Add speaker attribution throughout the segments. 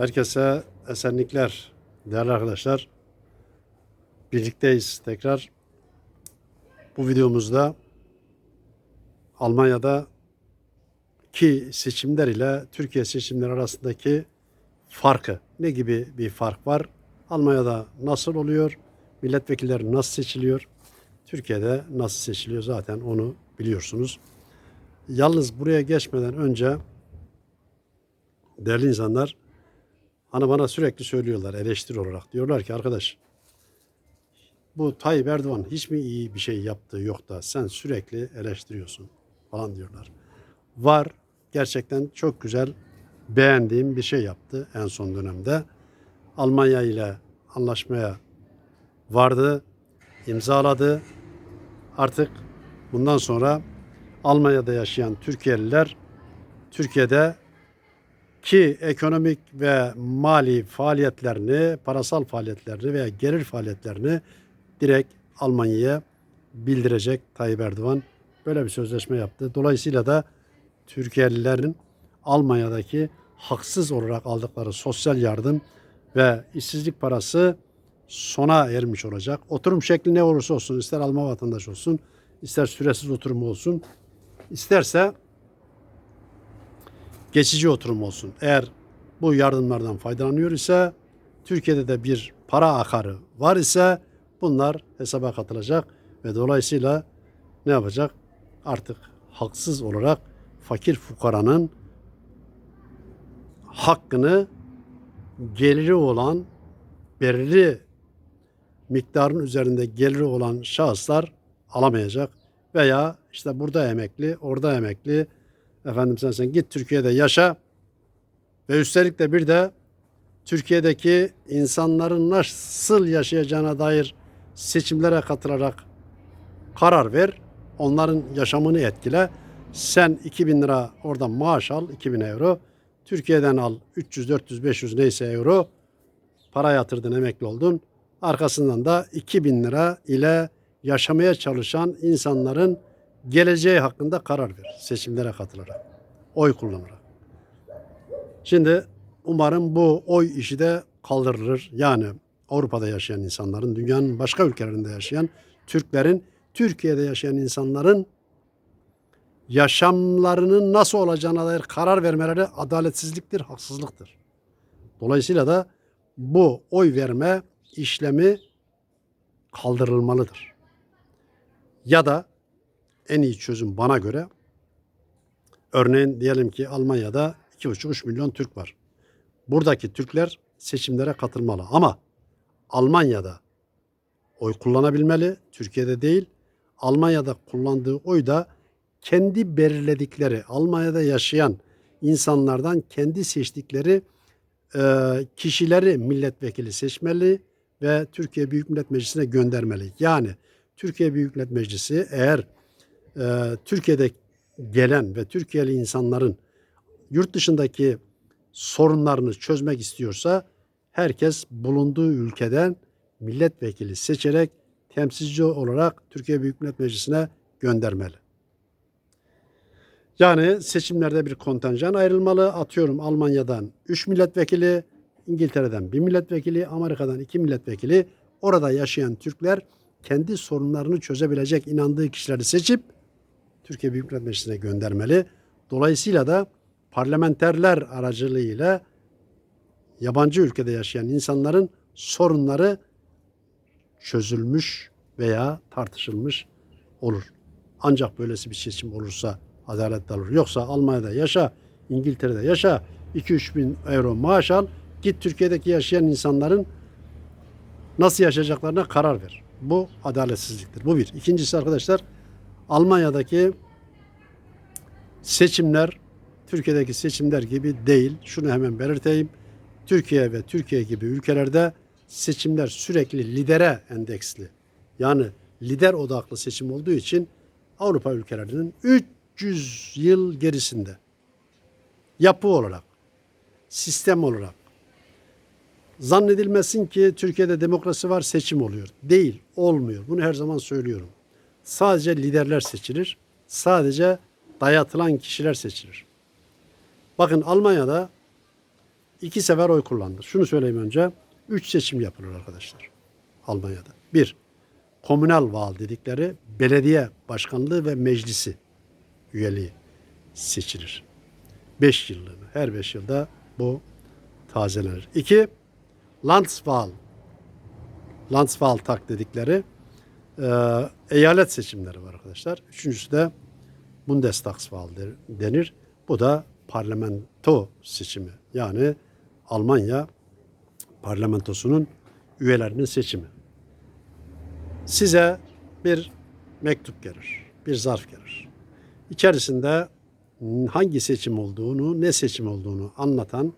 Speaker 1: Herkese esenlikler değerli arkadaşlar. Birlikteyiz tekrar. Bu videomuzda Almanya'da ki seçimler ile Türkiye seçimleri arasındaki farkı ne gibi bir fark var? Almanya'da nasıl oluyor? Milletvekilleri nasıl seçiliyor? Türkiye'de nasıl seçiliyor zaten onu biliyorsunuz. Yalnız buraya geçmeden önce değerli insanlar Hani bana sürekli söylüyorlar eleştiri olarak. Diyorlar ki arkadaş bu Tayyip Erdoğan hiç mi iyi bir şey yaptığı yok da sen sürekli eleştiriyorsun falan diyorlar. Var gerçekten çok güzel beğendiğim bir şey yaptı en son dönemde. Almanya ile anlaşmaya vardı, imzaladı. Artık bundan sonra Almanya'da yaşayan Türkiye'liler Türkiye'de ki ekonomik ve mali faaliyetlerini, parasal faaliyetlerini veya gelir faaliyetlerini direkt Almanya'ya bildirecek Tayyip Erdoğan. Böyle bir sözleşme yaptı. Dolayısıyla da Türkiye'lilerin Almanya'daki haksız olarak aldıkları sosyal yardım ve işsizlik parası sona ermiş olacak. Oturum şekli ne olursa olsun, ister Alman vatandaş olsun, ister süresiz oturum olsun, isterse geçici oturum olsun. Eğer bu yardımlardan faydalanıyor ise Türkiye'de de bir para akarı var ise bunlar hesaba katılacak ve dolayısıyla ne yapacak? Artık haksız olarak fakir fukaranın hakkını geliri olan belirli miktarın üzerinde geliri olan şahıslar alamayacak veya işte burada emekli, orada emekli, Efendim sen sen git Türkiye'de yaşa ve üstelik de bir de Türkiye'deki insanların nasıl yaşayacağına dair seçimlere katılarak karar ver. Onların yaşamını etkile. Sen 2000 lira oradan maaş al 2000 euro. Türkiye'den al 300, 400, 500 neyse euro. Para yatırdın emekli oldun. Arkasından da 2000 lira ile yaşamaya çalışan insanların geleceği hakkında karar ver seçimlere katılarak, oy kullanarak. Şimdi umarım bu oy işi de kaldırılır. Yani Avrupa'da yaşayan insanların, dünyanın başka ülkelerinde yaşayan Türklerin, Türkiye'de yaşayan insanların yaşamlarının nasıl olacağına dair karar vermeleri adaletsizliktir, haksızlıktır. Dolayısıyla da bu oy verme işlemi kaldırılmalıdır. Ya da en iyi çözüm bana göre örneğin diyelim ki Almanya'da 2,5-3 milyon Türk var. Buradaki Türkler seçimlere katılmalı ama Almanya'da oy kullanabilmeli, Türkiye'de değil. Almanya'da kullandığı oy da kendi belirledikleri, Almanya'da yaşayan insanlardan kendi seçtikleri e, kişileri milletvekili seçmeli ve Türkiye Büyük Millet Meclisi'ne göndermeli. Yani Türkiye Büyük Millet Meclisi eğer e, Türkiye'de gelen ve Türkiye'li insanların yurt dışındaki sorunlarını çözmek istiyorsa herkes bulunduğu ülkeden milletvekili seçerek temsilci olarak Türkiye Büyük Millet Meclisi'ne göndermeli. Yani seçimlerde bir kontenjan ayrılmalı. Atıyorum Almanya'dan 3 milletvekili, İngiltere'den 1 milletvekili, Amerika'dan 2 milletvekili. Orada yaşayan Türkler kendi sorunlarını çözebilecek inandığı kişileri seçip Türkiye Büyük Millet Meclisi'ne göndermeli. Dolayısıyla da parlamenterler aracılığıyla yabancı ülkede yaşayan insanların sorunları çözülmüş veya tartışılmış olur. Ancak böylesi bir seçim olursa adaletli olur. Yoksa Almanya'da yaşa, İngiltere'de yaşa, 2-3 bin euro maaş al, git Türkiye'deki yaşayan insanların nasıl yaşayacaklarına karar ver. Bu adaletsizliktir. Bu bir. İkincisi arkadaşlar Almanya'daki seçimler Türkiye'deki seçimler gibi değil. Şunu hemen belirteyim. Türkiye ve Türkiye gibi ülkelerde seçimler sürekli lidere endeksli. Yani lider odaklı seçim olduğu için Avrupa ülkelerinin 300 yıl gerisinde yapı olarak, sistem olarak zannedilmesin ki Türkiye'de demokrasi var seçim oluyor. Değil, olmuyor. Bunu her zaman söylüyorum. Sadece liderler seçilir. Sadece dayatılan kişiler seçilir. Bakın Almanya'da iki sefer oy kullandı. Şunu söyleyeyim önce. Üç seçim yapılır arkadaşlar Almanya'da. Bir, komünal val dedikleri belediye başkanlığı ve meclisi üyeliği seçilir. Beş yıllığına, her beş yılda bu tazelenir. İki, Landswahl, Landswahltag dedikleri e, eyalet seçimleri var arkadaşlar. Üçüncüsü de Bundestagswahl denir. Bu da parlamento seçimi. Yani Almanya parlamentosunun üyelerinin seçimi. Size bir mektup gelir, bir zarf gelir. İçerisinde hangi seçim olduğunu, ne seçim olduğunu anlatan,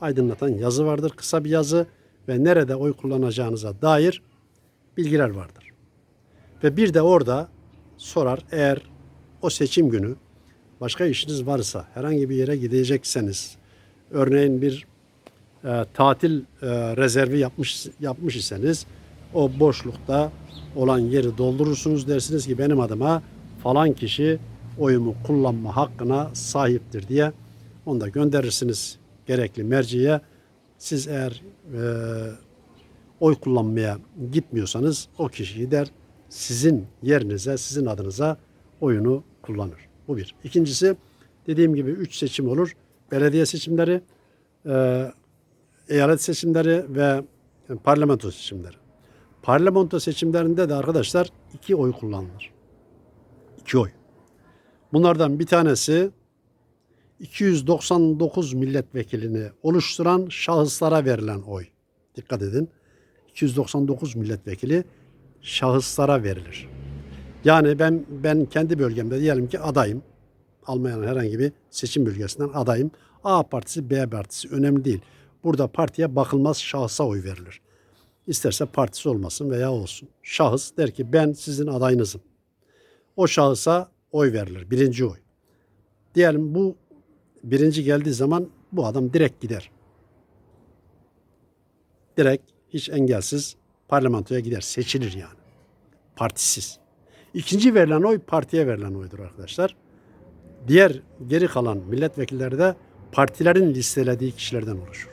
Speaker 1: aydınlatan yazı vardır. Kısa bir yazı ve nerede oy kullanacağınıza dair bilgiler vardır. Ve bir de orada sorar eğer o seçim günü başka işiniz varsa, herhangi bir yere gidecekseniz, örneğin bir e, tatil e, rezervi yapmış yapmış iseniz o boşlukta olan yeri doldurursunuz dersiniz ki benim adıma falan kişi oyumu kullanma hakkına sahiptir diye onu da gönderirsiniz gerekli merciye. Siz eğer e, oy kullanmaya gitmiyorsanız o kişi gider sizin yerinize, sizin adınıza oyunu kullanır. Bu bir. İkincisi dediğim gibi üç seçim olur. Belediye seçimleri, e, eyalet seçimleri ve parlamento seçimleri. Parlamento seçimlerinde de arkadaşlar iki oy kullanılır. İki oy. Bunlardan bir tanesi 299 milletvekilini oluşturan şahıslara verilen oy. Dikkat edin. 299 milletvekili şahıslara verilir. Yani ben ben kendi bölgemde diyelim ki adayım. Almanya'nın herhangi bir seçim bölgesinden adayım. A partisi, B partisi önemli değil. Burada partiye bakılmaz şahsa oy verilir. İsterse partisi olmasın veya olsun. Şahıs der ki ben sizin adayınızım. O şahısa oy verilir. Birinci oy. Diyelim bu birinci geldiği zaman bu adam direkt gider. Direkt hiç engelsiz parlamentoya gider. Seçilir yani. Partisiz. İkinci verilen oy partiye verilen oydur arkadaşlar. Diğer geri kalan milletvekilleri de partilerin listelediği kişilerden oluşur.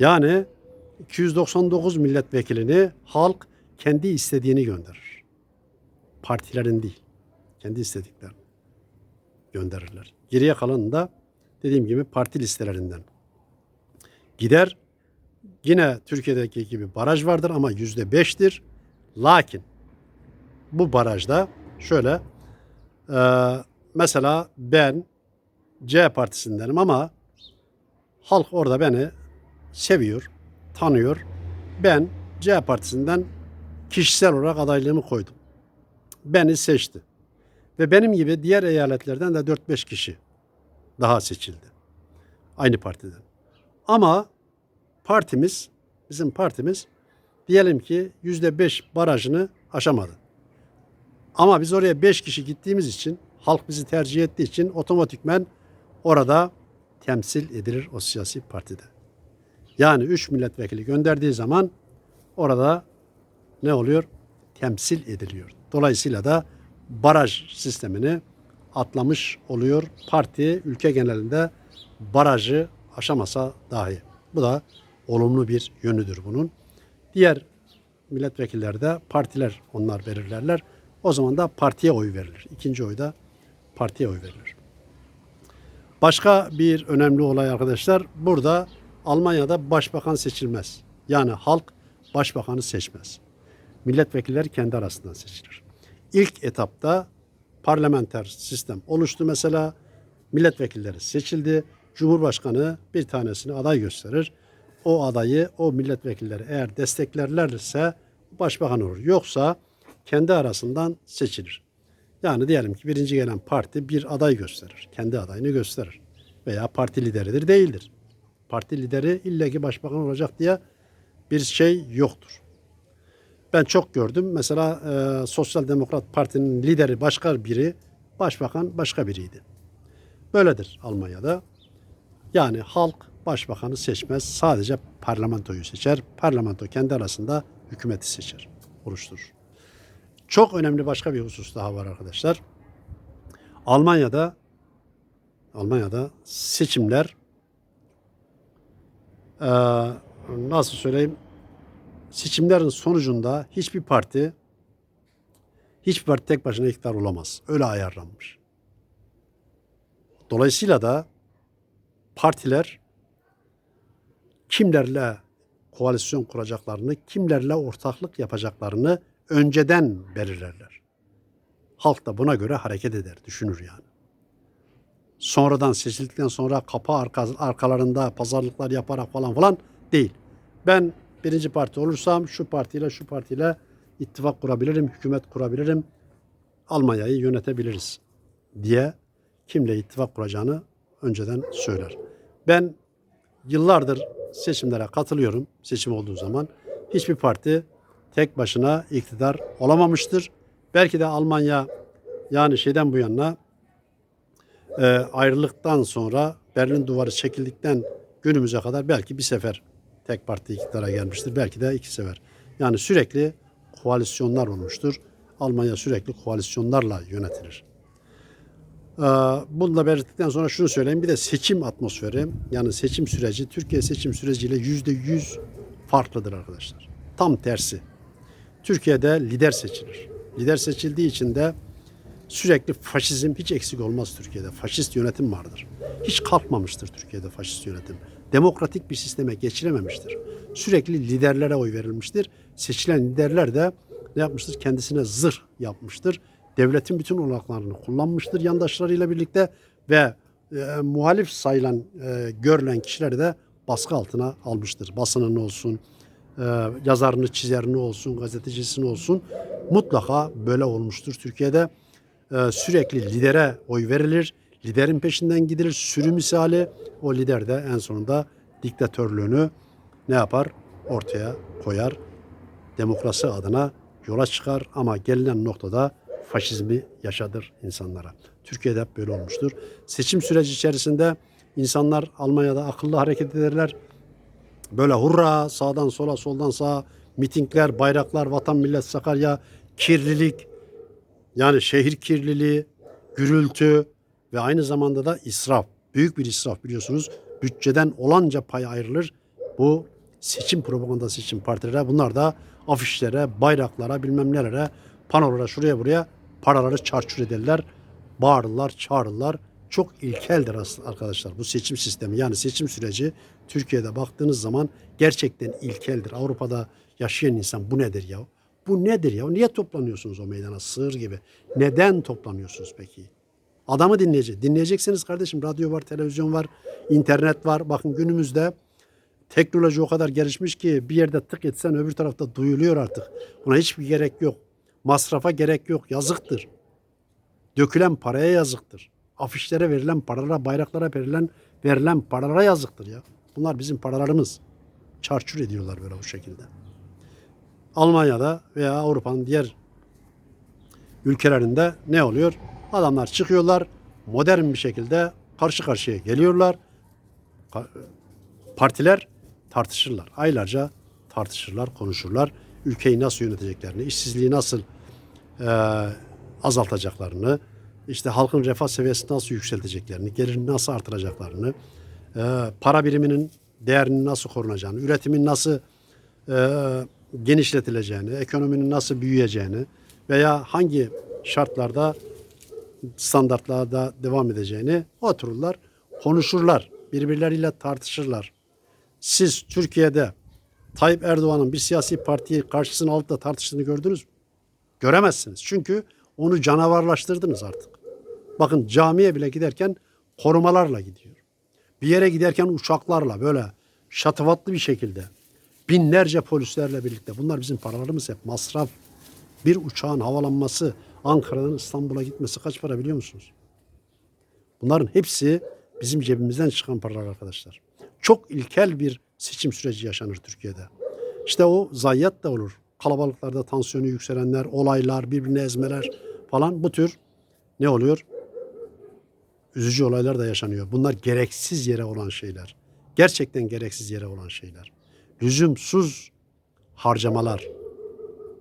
Speaker 1: Yani 299 milletvekilini halk kendi istediğini gönderir. Partilerin değil. Kendi istediklerini gönderirler. Geriye kalanı da dediğim gibi parti listelerinden gider. Yine Türkiye'deki gibi baraj vardır ama yüzde beştir. Lakin bu barajda şöyle e, mesela ben C partisindenim ama halk orada beni seviyor, tanıyor. Ben C partisinden kişisel olarak adaylığımı koydum. Beni seçti. Ve benim gibi diğer eyaletlerden de 4-5 kişi daha seçildi. Aynı partiden. Ama partimiz, bizim partimiz diyelim ki %5 barajını aşamadı. Ama biz oraya 5 kişi gittiğimiz için, halk bizi tercih ettiği için otomatikmen orada temsil edilir o siyasi partide. Yani 3 milletvekili gönderdiği zaman orada ne oluyor? Temsil ediliyor. Dolayısıyla da baraj sistemini atlamış oluyor. Parti ülke genelinde barajı aşamasa dahi. Bu da olumlu bir yönüdür bunun. Diğer milletvekilleri de partiler onlar belirlerler. O zaman da partiye oy verilir. İkinci oy da partiye oy verilir. Başka bir önemli olay arkadaşlar. Burada Almanya'da başbakan seçilmez. Yani halk başbakanı seçmez. Milletvekilleri kendi arasından seçilir. İlk etapta parlamenter sistem oluştu mesela. Milletvekilleri seçildi. Cumhurbaşkanı bir tanesini aday gösterir. O adayı o milletvekilleri eğer desteklerlerse başbakan olur. Yoksa kendi arasından seçilir. Yani diyelim ki birinci gelen parti bir aday gösterir. Kendi adayını gösterir. Veya parti lideridir değildir. Parti lideri illa ki başbakan olacak diye bir şey yoktur. Ben çok gördüm. Mesela e, Sosyal Demokrat Parti'nin lideri başka biri, başbakan başka biriydi. Böyledir Almanya'da. Yani halk başbakanı seçmez. Sadece parlamentoyu seçer. Parlamento kendi arasında hükümeti seçer, oluşturur. Çok önemli başka bir husus daha var arkadaşlar. Almanya'da Almanya'da seçimler nasıl söyleyeyim? Seçimlerin sonucunda hiçbir parti hiçbir parti tek başına iktidar olamaz. Öyle ayarlanmış. Dolayısıyla da partiler kimlerle koalisyon kuracaklarını, kimlerle ortaklık yapacaklarını önceden belirlerler. Halk da buna göre hareket eder, düşünür yani. Sonradan seçildikten sonra kapı arka, arkalarında pazarlıklar yaparak falan falan değil. Ben birinci parti olursam şu partiyle şu partiyle ittifak kurabilirim, hükümet kurabilirim, Almanya'yı yönetebiliriz diye kimle ittifak kuracağını önceden söyler. Ben yıllardır seçimlere katılıyorum seçim olduğu zaman. Hiçbir parti tek başına iktidar olamamıştır. Belki de Almanya yani şeyden bu yana e, ayrılıktan sonra Berlin duvarı çekildikten günümüze kadar belki bir sefer tek parti iktidara gelmiştir. Belki de iki sefer. Yani sürekli koalisyonlar olmuştur. Almanya sürekli koalisyonlarla yönetilir. Ee, Bunu da belirttikten sonra şunu söyleyeyim. Bir de seçim atmosferi yani seçim süreci Türkiye seçim süreciyle yüzde yüz farklıdır arkadaşlar. Tam tersi. Türkiye'de lider seçilir. Lider seçildiği için de sürekli faşizm hiç eksik olmaz Türkiye'de. Faşist yönetim vardır. Hiç kalkmamıştır Türkiye'de faşist yönetim. Demokratik bir sisteme geçirememiştir. Sürekli liderlere oy verilmiştir. Seçilen liderler de ne yapmıştır? Kendisine zırh yapmıştır. Devletin bütün olanaklarını kullanmıştır yandaşlarıyla birlikte ve e, muhalif sayılan, e, görülen kişileri de baskı altına almıştır. Basınını olsun, e, yazarını, çizerini olsun, gazetecisini olsun mutlaka böyle olmuştur. Türkiye'de e, sürekli lidere oy verilir, liderin peşinden gidilir, sürü misali o lider de en sonunda diktatörlüğünü ne yapar? Ortaya koyar. Demokrasi adına yola çıkar ama gelinen noktada faşizmi yaşadır insanlara. Türkiye'de hep böyle olmuştur. Seçim süreci içerisinde insanlar Almanya'da akıllı hareket ederler. Böyle hurra sağdan sola soldan sağa mitingler, bayraklar, vatan millet Sakarya, kirlilik yani şehir kirliliği, gürültü ve aynı zamanda da israf. Büyük bir israf biliyorsunuz. Bütçeden olanca pay ayrılır. Bu seçim propagandası için partilere bunlar da afişlere, bayraklara, bilmem nelere, panolara şuraya buraya paraları çarçur ederler. Bağırırlar, çağırırlar. Çok ilkeldir aslında arkadaşlar bu seçim sistemi. Yani seçim süreci Türkiye'de baktığınız zaman gerçekten ilkeldir. Avrupa'da yaşayan insan bu nedir ya? Bu nedir ya? Niye toplanıyorsunuz o meydana sığır gibi? Neden toplanıyorsunuz peki? Adamı dinleyecek. Dinleyeceksiniz kardeşim. Radyo var, televizyon var, internet var. Bakın günümüzde teknoloji o kadar gelişmiş ki bir yerde tık etsen öbür tarafta duyuluyor artık. Buna hiçbir gerek yok. Masrafa gerek yok. Yazıktır. Dökülen paraya yazıktır. Afişlere verilen paralara, bayraklara verilen verilen paralara yazıktır ya. Bunlar bizim paralarımız. Çarçur ediyorlar böyle bu şekilde. Almanya'da veya Avrupa'nın diğer ülkelerinde ne oluyor? Adamlar çıkıyorlar modern bir şekilde karşı karşıya geliyorlar. Partiler tartışırlar. Aylarca tartışırlar, konuşurlar. Ülkeyi nasıl yöneteceklerini, işsizliği nasıl azaltacaklarını, işte halkın refah seviyesini nasıl yükselteceklerini, gelirini nasıl artıracaklarını, e, para biriminin değerinin nasıl korunacağını, üretimin nasıl e, genişletileceğini, ekonominin nasıl büyüyeceğini veya hangi şartlarda standartlarda devam edeceğini otururlar, konuşurlar, birbirleriyle tartışırlar. Siz Türkiye'de Tayyip Erdoğan'ın bir siyasi partiyi karşısına alıp da tartıştığını gördünüz mü? Göremezsiniz. Çünkü onu canavarlaştırdınız artık. Bakın camiye bile giderken korumalarla gidiyor. Bir yere giderken uçaklarla böyle şatafatlı bir şekilde binlerce polislerle birlikte. Bunlar bizim paralarımız hep masraf. Bir uçağın havalanması Ankara'dan İstanbul'a gitmesi kaç para biliyor musunuz? Bunların hepsi bizim cebimizden çıkan paralar arkadaşlar. Çok ilkel bir seçim süreci yaşanır Türkiye'de. İşte o zayiat da olur. Kalabalıklarda tansiyonu yükselenler, olaylar, birbirini ezmeler falan bu tür ne oluyor? Üzücü olaylar da yaşanıyor. Bunlar gereksiz yere olan şeyler. Gerçekten gereksiz yere olan şeyler. Lüzumsuz harcamalar,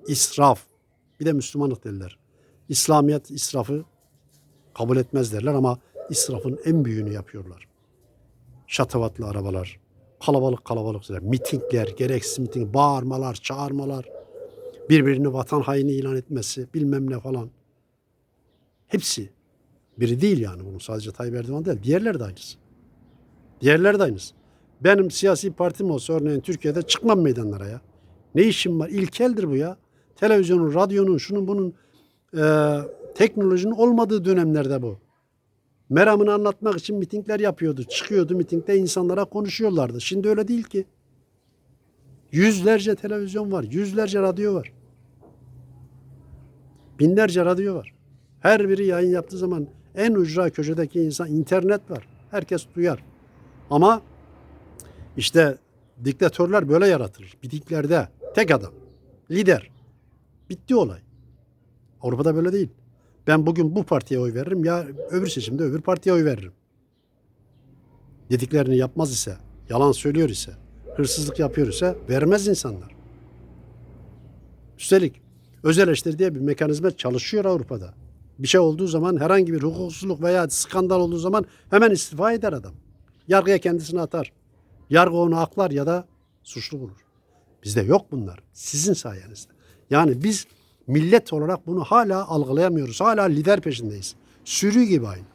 Speaker 1: israf. Bir de Müslümanlık derler. İslamiyet israfı kabul etmez derler ama israfın en büyüğünü yapıyorlar. Şatavatlı arabalar, Kalabalık kalabalık. Mitingler, gereksiz miting, bağırmalar, çağırmalar. Birbirini vatan haini ilan etmesi, bilmem ne falan. Hepsi. Biri değil yani bunun sadece Tayyip Erdoğan değil. Diğerleri de aynısı. Diğerleri de aynısı. Benim siyasi partim olsa örneğin Türkiye'de çıkmam meydanlara ya. Ne işim var? İlkeldir bu ya. Televizyonun, radyonun, şunun bunun e, teknolojinin olmadığı dönemlerde bu. Meramını anlatmak için mitingler yapıyordu. Çıkıyordu mitingde insanlara konuşuyorlardı. Şimdi öyle değil ki. Yüzlerce televizyon var, yüzlerce radyo var. Binlerce radyo var. Her biri yayın yaptığı zaman en ucra köşedeki insan internet var. Herkes duyar. Ama işte diktatörler böyle yaratılır. Mitinglerde tek adam, lider. Bitti olay. Avrupa'da böyle değil. Ben bugün bu partiye oy veririm ya öbür seçimde öbür partiye oy veririm. Dediklerini yapmaz ise, yalan söylüyor ise, hırsızlık yapıyor ise vermez insanlar. Üstelik öz eleştiri diye bir mekanizma çalışıyor Avrupa'da. Bir şey olduğu zaman herhangi bir hukuksuzluk veya skandal olduğu zaman hemen istifa eder adam. Yargıya kendisini atar. Yargı onu aklar ya da suçlu bulur. Bizde yok bunlar. Sizin sayenizde. Yani biz millet olarak bunu hala algılayamıyoruz. Hala lider peşindeyiz. Sürü gibi aynı.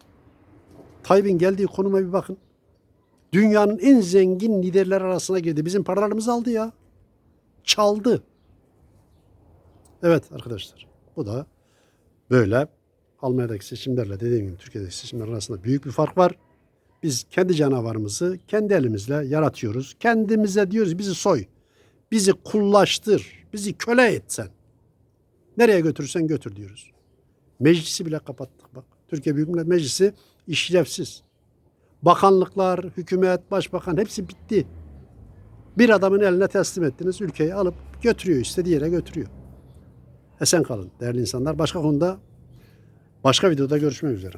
Speaker 1: Tayyip'in geldiği konuma bir bakın. Dünyanın en zengin liderler arasına girdi. Bizim paralarımızı aldı ya. Çaldı. Evet arkadaşlar. Bu da böyle. Almanya'daki seçimlerle dediğim gibi Türkiye'deki seçimler arasında büyük bir fark var. Biz kendi canavarımızı kendi elimizle yaratıyoruz. Kendimize diyoruz bizi soy. Bizi kullaştır. Bizi köle et sen. Nereye götürürsen götür diyoruz. Meclisi bile kapattık bak. Türkiye Büyük Millet Meclisi işlevsiz. Bakanlıklar, hükümet, başbakan hepsi bitti. Bir adamın eline teslim ettiniz. Ülkeyi alıp götürüyor. istediği yere götürüyor. Esen kalın değerli insanlar. Başka konuda başka videoda görüşmek üzere.